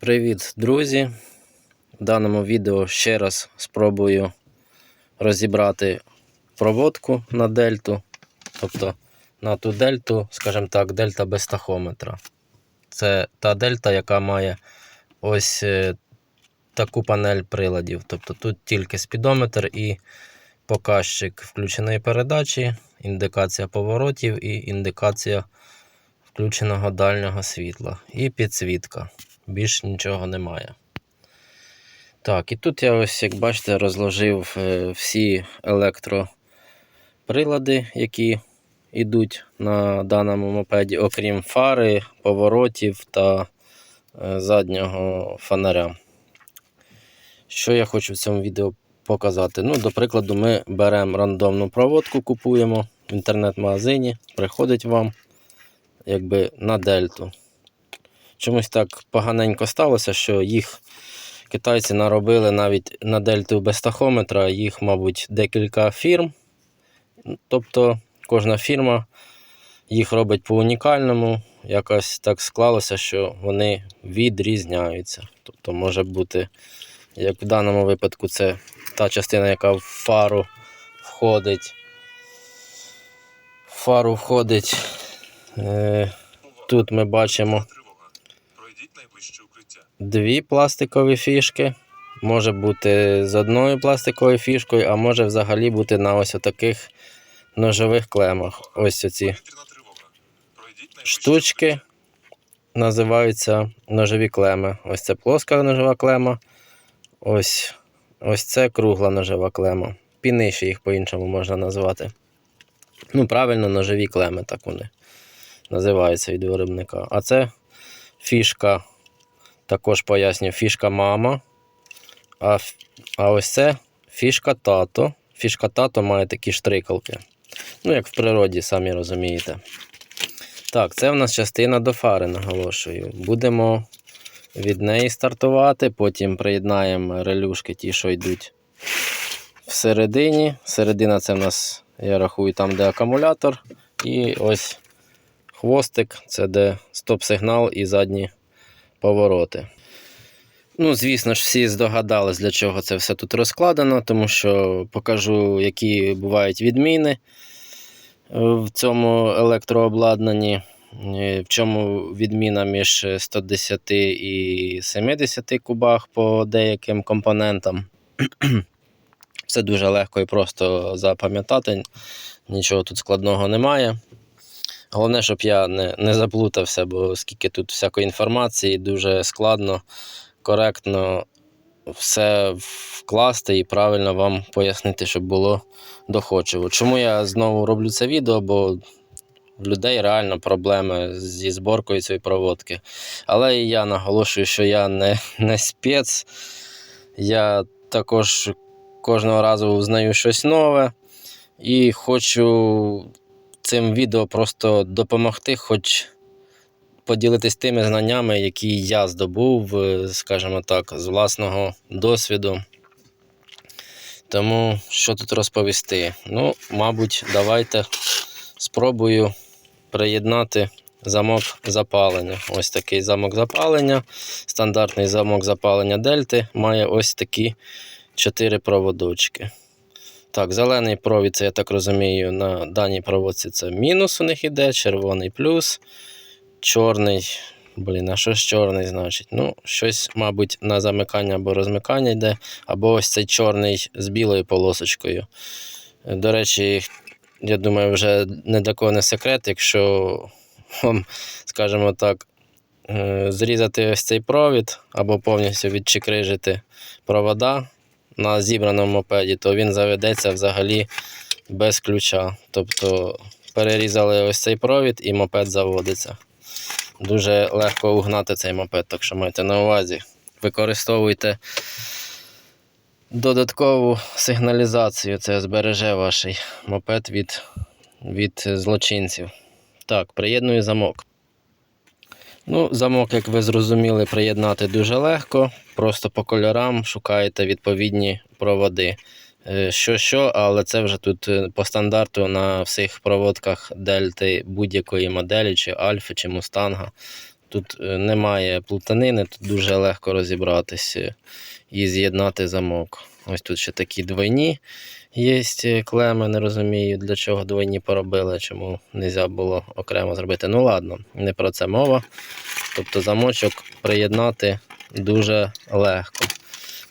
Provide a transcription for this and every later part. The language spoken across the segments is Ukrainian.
Привіт, друзі! В даному відео ще раз спробую розібрати проводку на дельту, тобто на ту дельту, скажімо так, дельта без тахометра. Це та дельта, яка має ось е, таку панель приладів. Тобто тут тільки спідометр і показчик включеної передачі, індикація поворотів і індикація включеного дальнього світла. І підсвітка. Більш нічого немає. Так, і тут я ось, як бачите, розложив е, всі електроприлади, які йдуть на даному мопеді, окрім фари, поворотів та е, заднього фонаря. Що я хочу в цьому відео показати? Ну, до прикладу, ми беремо рандомну проводку, купуємо в інтернет-магазині, приходить вам якби на дельту. Чомусь так поганенько сталося, що їх китайці наробили навіть на дельту без тахометра, їх, мабуть, декілька фірм. Тобто кожна фірма їх робить по унікальному. Якось так склалося, що вони відрізняються. Тобто може бути, як в даному випадку, це та частина, яка в фару входить. В фару входить. Е, Тут ми бачимо. Дві пластикові фішки. Може бути з одною пластиковою фішкою, а може взагалі бути на ось таких ножових клемах. Ось оці штучки називаються ножові клеми. Ось це плоска ножова клема. Ось, ось це кругла ножова клема. Пінище їх по-іншому можна назвати. Ну, правильно, ножові клеми, так вони називаються від виробника. А це фішка, також поясню, фішка мама. А, а ось це фішка тато. Фішка тато має такі штрикалки. Ну, як в природі, самі розумієте. Так, це в нас частина до фари, наголошую. Будемо від неї стартувати, потім приєднаємо релюшки, ті, що йдуть всередині. Середина це в нас, я рахую, там, де акумулятор. І ось хвостик, це де стоп-сигнал і задні повороти. Ну, звісно ж, всі здогадались, для чого це все тут розкладено, тому що покажу, які бувають відміни в цьому електрообладнанні. Е, В чому відміна між 110 і 70 кубах по деяким компонентам. Все дуже легко і просто запам'ятати. Нічого тут складного немає. Головне, щоб я не, не заплутався, бо скільки тут всякої інформації, дуже складно, коректно все вкласти і правильно вам пояснити, щоб було доходчиво. Чому я знову роблю це відео? Бо в людей реально проблеми зі зборкою цієї проводки. Але я наголошую, що я не, не спец. Я також кожного разу узнаю щось нове і хочу цим відео просто допомогти, хоч поділитись тими знаннями, які я здобув, е, скажімо так, з власного досвіду. Тому що тут розповісти? Ну, мабуть, давайте спробую приєднати замок запалення. Ось такий замок запалення. Стандартний замок запалення дельти має ось такі чотири проводочки. Так, зелений провід, це я так розумію, на даній проводці це мінус у них іде, червоний плюс, чорний. Блін, а що ж чорний значить? Ну, щось, мабуть, на замикання або розмикання йде, або ось цей чорний з білою полосочкою. До речі, я думаю, вже не для кого не секрет, якщо вам, скажімо так, е, зрізати ось цей провід або повністю відчикрижити провода на зібраному мопеді, то він заведеться взагалі без ключа. Тобто перерізали ось цей провід і мопед заводиться. Дуже легко угнати цей мопед, так що майте на увазі. Використовуйте додаткову сигналізацію, це збереже ваш мопед від, від злочинців. Так, приєдную замок. Ну, замок, як ви зрозуміли, приєднати дуже легко. Просто по кольорам шукаєте відповідні проводи. Е, Що, що, але це вже тут е, по стандарту на всіх проводках дельти будь-якої моделі, чи Альфи, чи Мустанга. Тут е, немає плутанини, тут дуже легко розібратися і з'єднати замок. Ось тут ще такі двойні є клеми, не розумію, для чого двойні поробили, чому не можна було окремо зробити. Ну ладно, не про це мова. Тобто замочок приєднати дуже легко.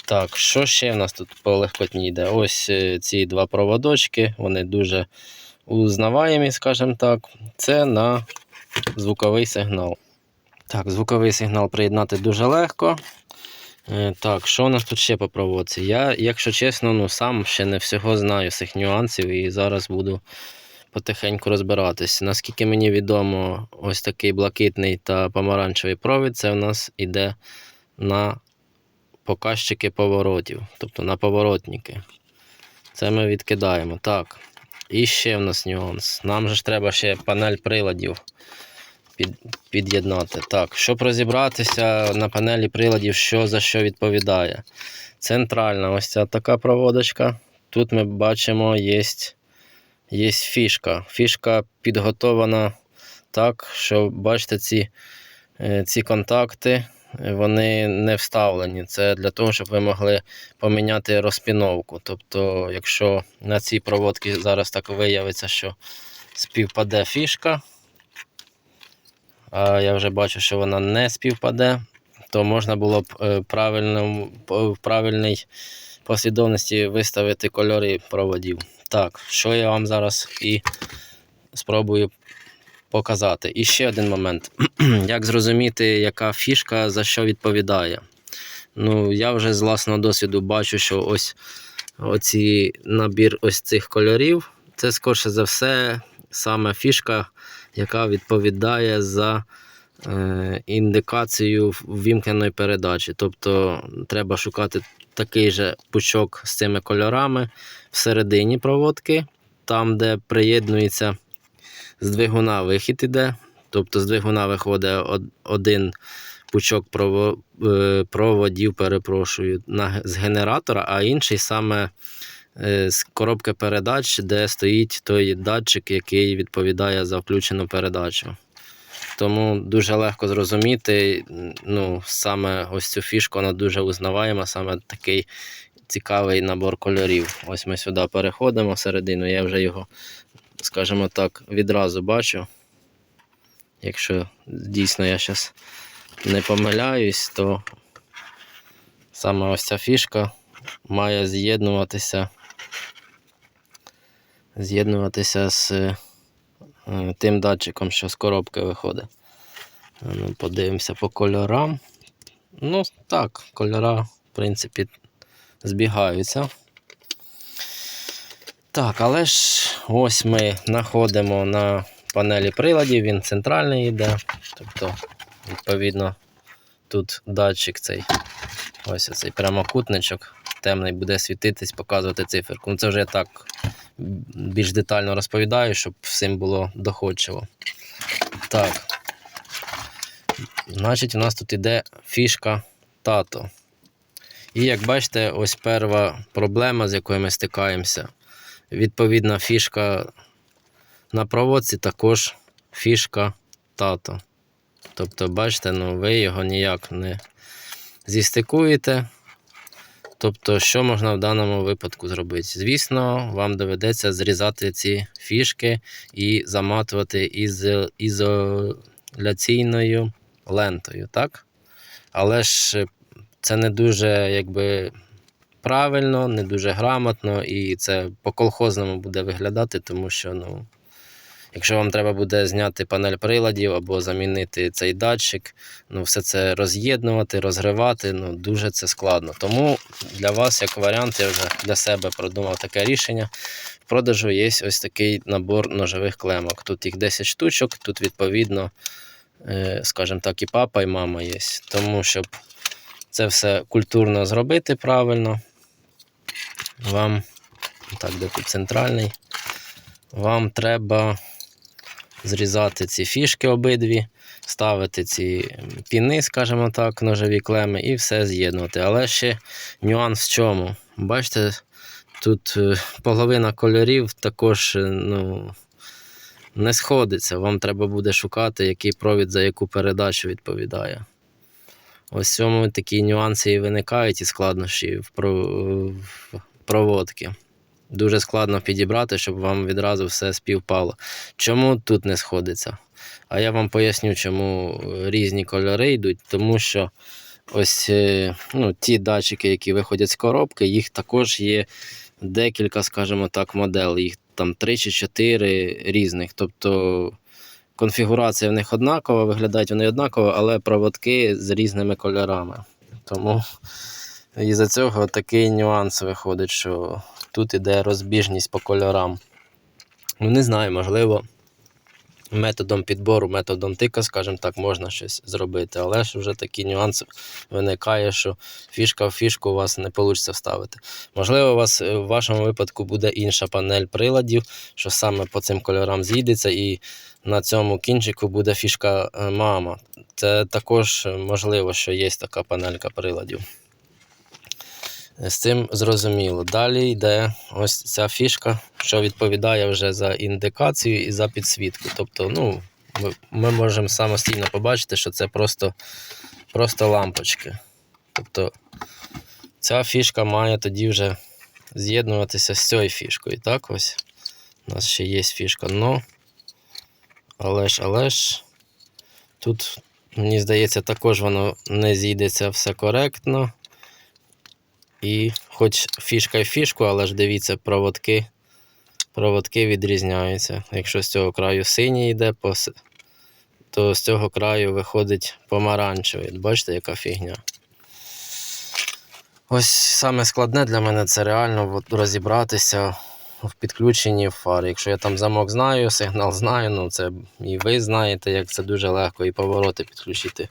Так, що ще в нас тут по легкотні йде? Ось е, ці два проводочки, вони дуже узнаваємі, скажімо так. Це на звуковий сигнал. Так, звуковий сигнал приєднати дуже легко. Е, Так, що у нас тут ще по проводці? Я, якщо чесно, ну сам ще не всього знаю цих нюансів і зараз буду потихеньку розбиратись. Наскільки мені відомо, ось такий блакитний та помаранчевий провід це в нас іде на показчики поворотів, тобто на поворотники. Це ми відкидаємо. Так. І ще в нас нюанс. Нам же ж треба ще панель приладів під, під'єднати. Так, щоб розібратися на панелі приладів, що за що відповідає. Центральна ось ця така проводочка. Тут ми бачимо, є, є фішка. Фішка підготована так, що бачите, ці, е, ці контакти е, вони не вставлені. Це для того, щоб ви могли поміняти розпіновку. Тобто, якщо на цій проводці зараз так виявиться, що співпаде фішка, я вже бачу, що вона не співпаде, то можна було б е, правильно, в правильній послідовності виставити кольори проводів. Так, що я вам зараз і спробую показати. І ще один момент. Як зрозуміти, яка фішка за що відповідає? Ну, я вже з власного досвіду бачу, що ось оці набір ось цих кольорів, це скорше за все саме фішка, яка відповідає за е, індикацію ввімкненої передачі. Тобто треба шукати такий же пучок з цими кольорами всередині проводки, там, де приєднується з двигуна вихід іде. Тобто з двигуна виходить один пучок е, проводів, перепрошую, з генератора, а інший саме коробки передач, де стоїть той датчик, який відповідає за включену передачу. Тому дуже легко зрозуміти, ну, саме ось цю фішку, вона дуже узнаваєма, саме такий цікавий набор кольорів. Ось ми сюди переходимо всередину, я вже його, скажімо так, відразу бачу. Якщо дійсно я зараз не помиляюсь, то саме ось ця фішка має з'єднуватися, з'єднуватися з е, тим датчиком, що з коробки виходить. Ну, подивимося по кольорам. Ну, так, кольора, в принципі, збігаються. Так, але ж ось ми знаходимо на панелі приладів, він центральний йде. Тобто, відповідно, тут датчик цей, ось цей прямокутничок темний буде світитись, показувати циферку. Ну, це вже так більш детально розповідаю, щоб всім було доходчиво. Так. Значить, у нас тут іде фішка тато. І як бачите, ось перша проблема, з якою ми стикаємося. Відповідна фішка на проводці також фішка тато. Тобто, бачите, ну, ви його ніяк не зістикуєте. Тобто, що можна в даному випадку зробити? Звісно, вам доведеться зрізати ці фішки і заматувати із ізоляційною лентою, так? Але ж це не дуже якби правильно, не дуже грамотно, і це по-колхозному буде виглядати, тому що, ну, якщо вам треба буде зняти панель приладів або замінити цей датчик, ну, все це роз'єднувати, розгривати, ну, дуже це складно. Тому для вас, як варіант, я вже для себе продумав таке рішення. В продажу є ось такий набор ножових клемок. Тут їх 10 штучок, тут відповідно, е, скажімо так, і папа, і мама є. Тому щоб це все культурно зробити правильно, вам, так, де тут центральний, вам треба зрізати ці фішки обидві, ставити ці піни, скажімо так, ножові клеми і все з'єднувати. Але ще нюанс в чому? Бачите, тут е, половина кольорів також е, ну, не сходиться. Вам треба буде шукати, який провід за яку передачу відповідає. Ось цьому такі нюанси і виникають і складнощі в проводки. Дуже складно підібрати, щоб вам відразу все співпало. Чому тут не сходиться? А я вам поясню, чому різні кольори йдуть, тому що ось е, ну, ті датчики, які виходять з коробки, їх також є декілька, скажімо так, моделей. Їх там 3 чи 4 різних. Тобто конфігурація в них однакова, виглядають вони однаково, але проводки з різними кольорами. Тому із-за цього такий нюанс виходить, що тут іде розбіжність по кольорам. Ну, не знаю, можливо, методом підбору, методом тика, скажімо так, можна щось зробити. Але ж вже такий нюанс виникає, що фішка в фішку у вас не вийде вставити. Можливо, у вас е, в вашому випадку буде інша панель приладів, що саме по цим кольорам з'їдеться, і на цьому кінчику буде фішка е, мама. Це також е, можливо, що є така панелька приладів. З цим зрозуміло. Далі йде ось ця фішка, що відповідає вже за індикацію і за підсвітку. Тобто, ну, ми, можемо самостійно побачити, що це просто, просто лампочки. Тобто ця фішка має тоді вже з'єднуватися з цією фішкою. Так, ось. У нас ще є фішка но. Але ж, але ж, тут, мені здається, також воно не зійдеться все коректно. І хоч фішка й фішку, але ж дивіться, проводки, проводки відрізняються. Якщо з цього краю синій йде, то з цього краю виходить помаранчевий. Бачите, яка фігня. Ось саме складне для мене це реально розібратися в підключенні фар. Якщо я там замок знаю, сигнал знаю, ну це і ви знаєте, як це дуже легко, і повороти підключити.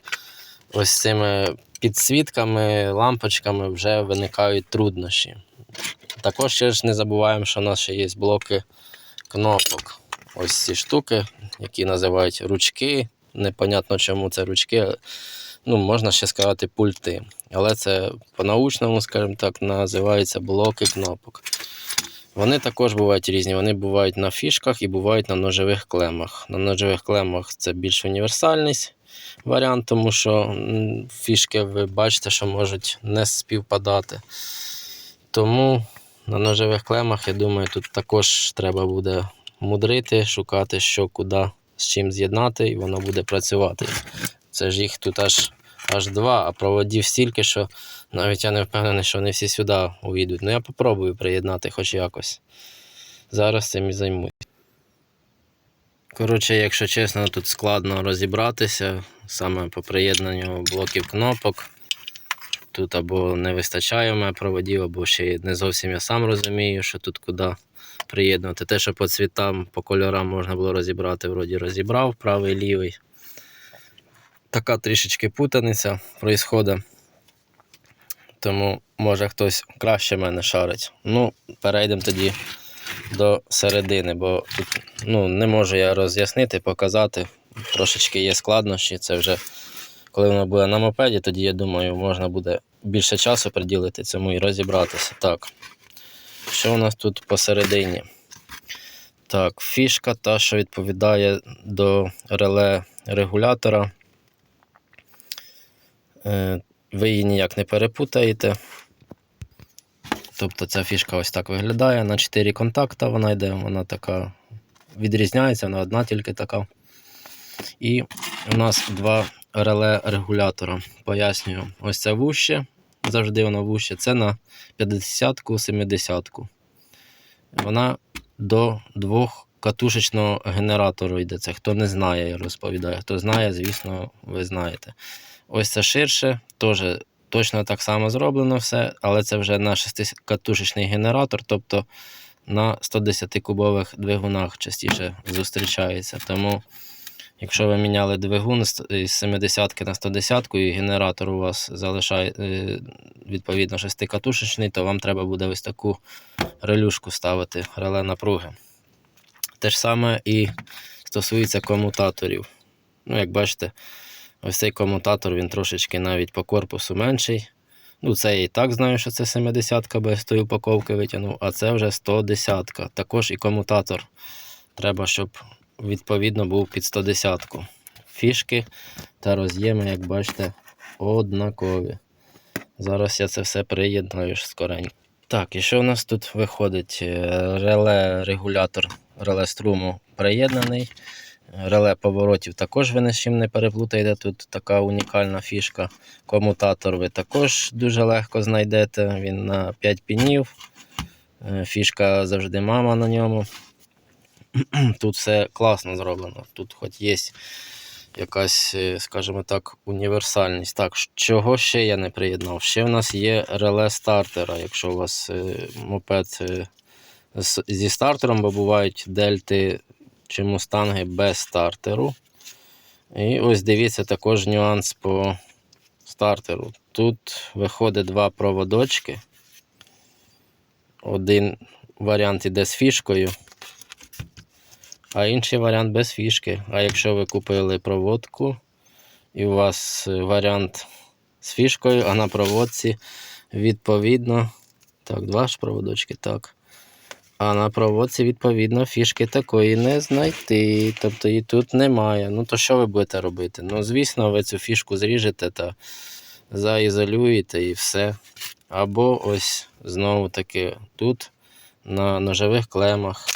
Ось цими підсвітками, лампочками вже виникають труднощі. Також ще ж не забуваємо, що у нас ще є блоки кнопок. Ось ці штуки, які називають ручки. Непонятно, чому це ручки. Ну, можна ще сказати пульти. Але це по-научному, скажімо так, називаються блоки кнопок. Вони також бувають різні. Вони бувають на фішках і бувають на ножових клемах. На ножових клемах це більш універсальність варіант, тому що фішки ви бачите, що можуть не співпадати. Тому на ножових клемах, я думаю, тут також треба буде мудрити, шукати, що куди з чим з'єднати, і воно буде працювати. Це ж їх тут аж, аж два, а проводів стільки, що навіть я не впевнений, що вони всі сюди увійдуть. Ну я попробую приєднати хоч якось. Зараз цим і займусь. Коротше, якщо чесно, тут складно розібратися саме по приєднанню блоків кнопок. Тут або не вистачає мене проводів, або ще не зовсім я сам розумію, що тут куди приєднувати. Те, що по цвітам, по кольорам можна було розібрати, вроді розібрав правий лівий. Така трішечки путаниця проїсходить. Тому може хтось краще мене шарить. Ну, перейдемо тоді до середини, бо тут ну, не можу я роз'яснити, показати. Трошечки є складнощі. Це вже коли воно буде на мопеді, тоді я думаю, можна буде більше часу приділити цьому і розібратися. Так. Що у нас тут посередині? Так, фішка та, що відповідає до реле регулятора. Е, Ви її ніяк не перепутаєте. Тобто ця фішка ось так виглядає. На 4 контакта вона йде, вона така відрізняється, вона одна тільки така. І у нас два реле регулятора. Пояснюю, ось це вуще, завжди воно вуще, це на 50-ку, 70-ку. Вона до двох катушечного генератору йде. Це хто не знає, я розповідаю. Хто знає, звісно, ви знаєте. Ось це ширше, теж точно так само зроблено все, але це вже на 6-катушечний генератор, тобто на 110-кубових двигунах частіше зустрічається. Тому, якщо ви міняли двигун з з 70 на 110 і генератор у вас залишає е, відповідно 6-катушечний, то вам треба буде ось таку релюшку ставити, реле напруги. Те ж саме і стосується комутаторів. Ну, як бачите, Ось цей комутатор він трошечки навіть по корпусу менший. Ну, це я і так знаю, що це 70-ка, бо я з тої упаковки витягнув, а це вже 110-ка. Також і комутатор. Треба, щоб відповідно був під 110-ку. Фішки та роз'єми, як бачите, однакові. Зараз я це все приєднаю скоренько. Так, і що у нас тут виходить? Е, Реле регулятор реле струму приєднаний. Реле поворотів також ви з чим не переплутаєте. Тут така унікальна фішка. Комутатор ви також дуже легко знайдете. Він на 5 пінів. Е, Фішка завжди мама на ньому. Тут все класно зроблено. Тут хоч є якась, е, скажімо так, універсальність. Так, чого ще я не приєднав? Ще в нас є реле стартера, якщо у вас е, мопед зі стартером, бо бувають дельти чи мустанги без стартеру. І ось дивіться також нюанс по стартеру. Тут виходить два проводочки. Один варіант іде з фішкою, а інший варіант без фішки. А якщо ви купили проводку і у вас е, варіант з фішкою, а на проводці відповідно. Так, два ж проводочки, так. А на проводці, відповідно, фішки такої не знайти. Тобто її тут немає. Ну то що ви будете робити? Ну, звісно, ви цю фішку зріжете та заізолюєте і все. Або ось знову таки тут на ножових клемах.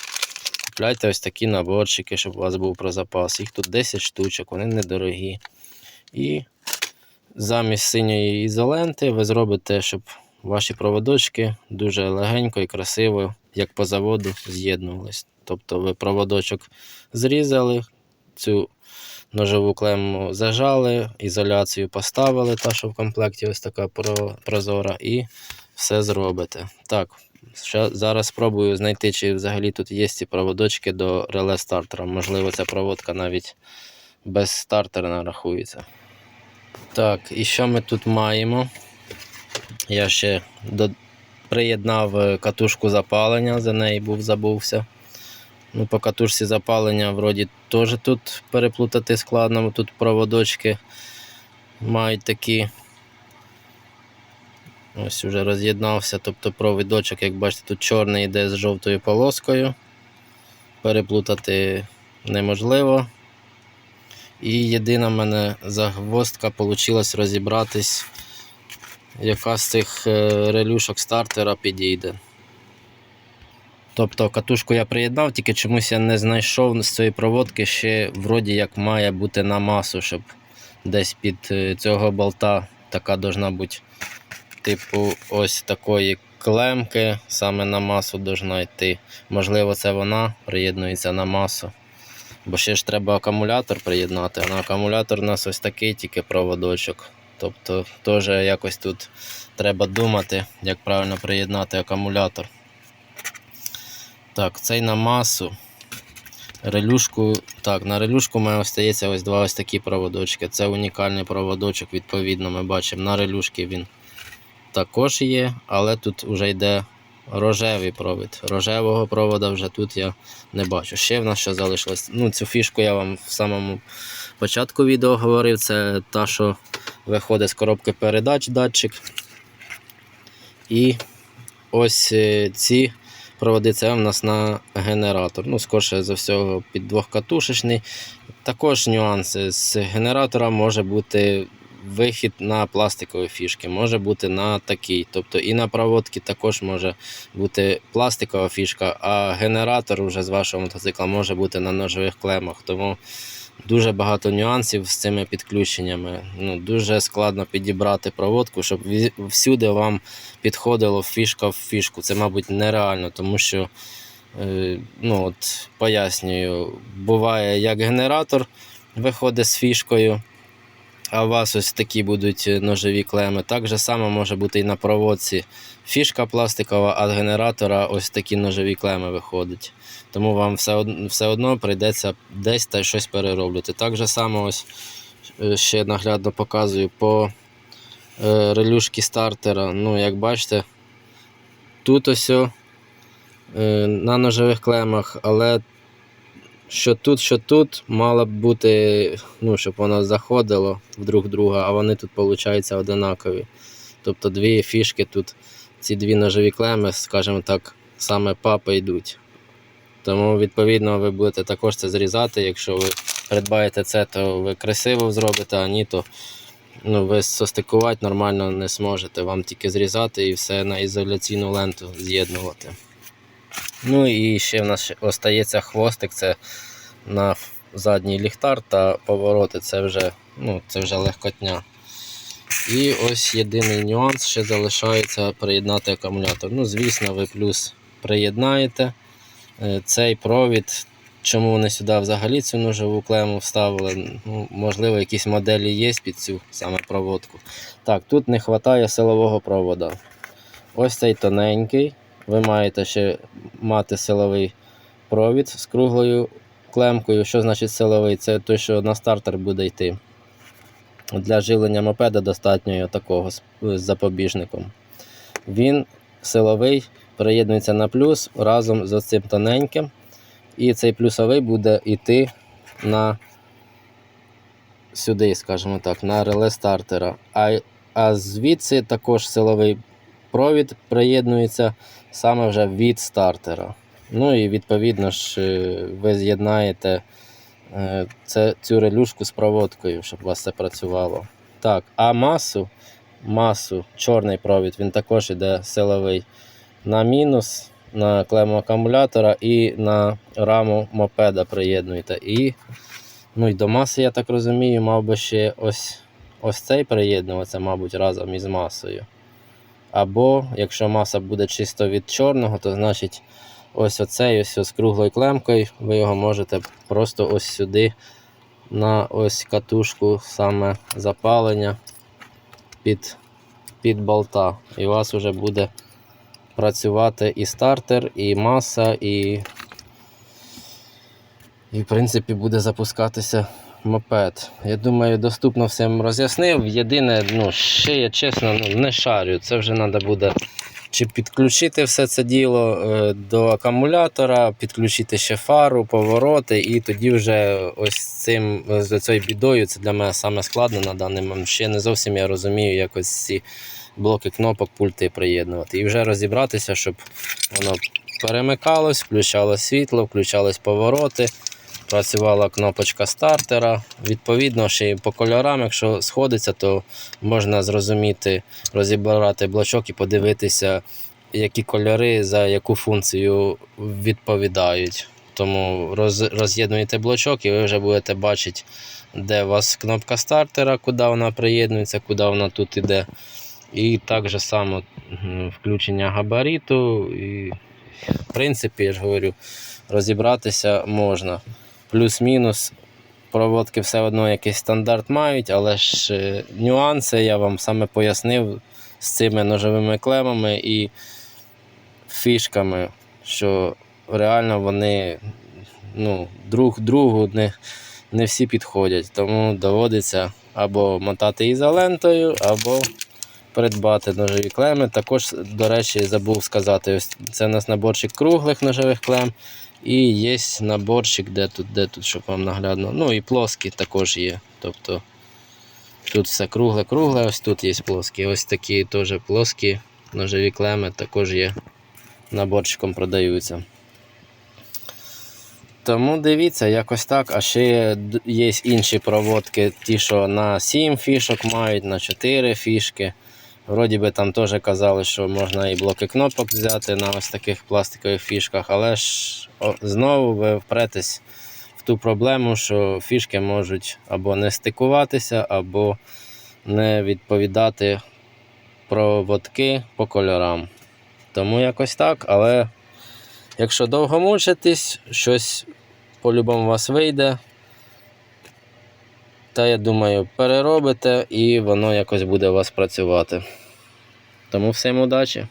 Купляйте ось такі наборчики, щоб у вас був про запас. Їх тут 10 штучок, вони недорогі. І замість синьої ізоленти ви зробите, щоб ваші проводочки дуже легенько і красиво, як по заводу, з'єднувались. Тобто ви проводочок зрізали, цю ножову клему зажали, ізоляцію поставили, та що в комплекті ось така прозора, і все зробите. Так, зараз спробую знайти, чи взагалі тут є ці проводочки до реле стартера. Можливо, ця проводка навіть без стартера нарахується. Так, і що ми тут маємо? Я ще. Приєднав е, катушку запалення, за неї був забувся. Ну, по катушці запалення вроді теж тут переплутати складно, тут проводочки мають такі. Ось уже роз'єднався, тобто провідочок, як бачите, тут чорний йде з жовтою полоскою. Переплутати неможливо. І єдина в мене загвоздка вийшла розібратись, яка з цих е, релюшок стартера підійде. Тобто катушку я приєднав, тільки чомусь я не знайшов з цієї проводки ще вроді як має бути на масу, щоб десь під е, цього болта така должна бути, типу, ось такої клемки, саме на масу должна йти. Можливо, це вона приєднується на масу. Бо ще ж треба акумулятор приєднати, а на акумулятор у нас ось такий тільки проводочок. Тобто теж якось тут треба думати, як правильно приєднати акумулятор. Так, цей на масу. Релюшку. Так, на релюшку у мене остається ось два ось такі проводочки. Це унікальний проводочок, відповідно, ми бачимо. На релюшки він також є, але тут вже йде рожевий провід. Рожевого провода вже тут я не бачу. Ще в нас що залишилось. Ну, цю фішку я вам в самому початку відео говорив. Це та, що виходить з коробки передач датчик. І ось е, ці проводи це в нас на генератор. Ну, скорше за всього, під двохкатушечний. Також нюанси. З генератора може бути вихід на пластикові фішки, може бути на такий. Тобто і на проводці також може бути пластикова фішка, а генератор вже з вашого мотоцикла може бути на ножових клемах. Тому дуже багато нюансів з цими підключеннями. Ну, дуже складно підібрати проводку, щоб всюди вам підходило фішка в фішку. Це, мабуть, нереально, тому що, е, ну от пояснюю, буває як генератор виходить з фішкою, а у вас ось такі будуть ножові клеми. Так же само може бути і на проводці фішка пластикова, а з генератора ось такі ножові клеми виходять. Тому вам все одно, все одно прийдеться десь та щось перероблювати. Так же само ось е, ще наглядно показую по е, релюшки стартера. Ну, як бачите, тут ось е, на ножових клемах, але що тут, що тут, мало б бути, ну, щоб воно заходило в друг друга, а вони тут, виходить, одинакові. Тобто дві фішки тут, ці дві ножові клеми, скажімо так, саме папи йдуть. Тому, відповідно, ви будете також це зрізати. Якщо ви придбаєте це, то ви красиво зробите, а ні, то ну, ви состикувати нормально не зможете. Вам тільки зрізати і все на ізоляційну ленту з'єднувати. Ну і ще в нас остається хвостик, це на задній ліхтар та повороти. Це вже, ну, це вже легкотня. І ось єдиний нюанс ще залишається приєднати акумулятор. Ну, звісно, ви плюс приєднаєте е, цей провід. Чому вони сюди взагалі цю ножову клему вставили? Ну, можливо, якісь моделі є під цю саме проводку. Так, тут не вистачає силового провода. Ось цей тоненький. Ви маєте ще мати силовий провід з круглою клемкою. Що значить силовий? Це той, що на стартер буде йти. Для живлення мопеда достатньо такого з запобіжником. Він силовий приєднується на плюс разом з цим тоненьким. І цей плюсовий буде йти на сюди, скажімо так, на реле стартера. А, а звідси також силовий провід приєднується саме вже від стартера. Ну і відповідно ж е, ви з'єднаєте е, це, цю релюшку з проводкою, щоб у вас це працювало. Так, а масу, масу, чорний провід, він також іде силовий на мінус, на клему акумулятора і на раму мопеда приєднуєте. І, ну, і до маси, я так розумію, мав би ще ось, ось цей приєднуватися, мабуть, разом із масою. Або якщо маса буде чисто від чорного, то значить ось оцей ось з круглою клемкою, ви його можете просто ось сюди на ось катушку саме запалення під, під болта. І у вас вже буде працювати і стартер, і маса, і, і в принципі буде запускатися мопед. Я думаю, доступно всім роз'яснив. Єдине, ну, ще я чесно ну, не шарю. Це вже треба буде чи підключити все це діло е, до акумулятора, підключити ще фару, повороти, і тоді вже ось цим з цією бідою це для мене саме складно на даний момент. Ще не зовсім я розумію, як ось ці блоки кнопок пульти приєднувати. І вже розібратися, щоб воно перемикалось, включало світло, включались повороти. Працювала кнопочка стартера. Відповідно, ще й по кольорам, якщо сходиться, то можна зрозуміти, розібрати блочок і подивитися, які кольори за яку функцію відповідають. Тому роз, роз'єднуєте блочок і ви вже будете бачити, де у вас кнопка стартера, куди вона приєднується, куди вона тут іде. І так же само включення габариту. І, в принципі, я ж говорю, розібратися можна. Плюс-мінус проводки все одно якийсь стандарт мають, але ж е, нюанси я вам саме пояснив з цими ножовими клемами і фішками, що реально вони ну, друг другу не, не всі підходять. Тому доводиться або мотати ізолентою, або придбати ножові клеми. Також, до речі, забув сказати, ось це у нас наборчик круглих ножових клем. І є наборчик, де тут, де тут, щоб вам наглядно. Ну і плоскі також є. Тобто тут все кругле-кругле, ось тут є плоскі. Ось такі теж плоскі ножові клеми також є. Наборчиком продаються. Тому дивіться, якось так. А ще є інші проводки, ті, що на 7 фішок мають, на 4 фішки. Вроді би там теж казали, що можна і блоки кнопок взяти на ось таких пластикових фішках, але ж о, знову ви впретесь в ту проблему, що фішки можуть або не стикуватися, або не відповідати проводки по кольорам. Тому якось так, але якщо довго мучитись, щось по-любому у вас вийде. Та я думаю, переробите і воно якось буде у вас працювати. Тому всім удачі!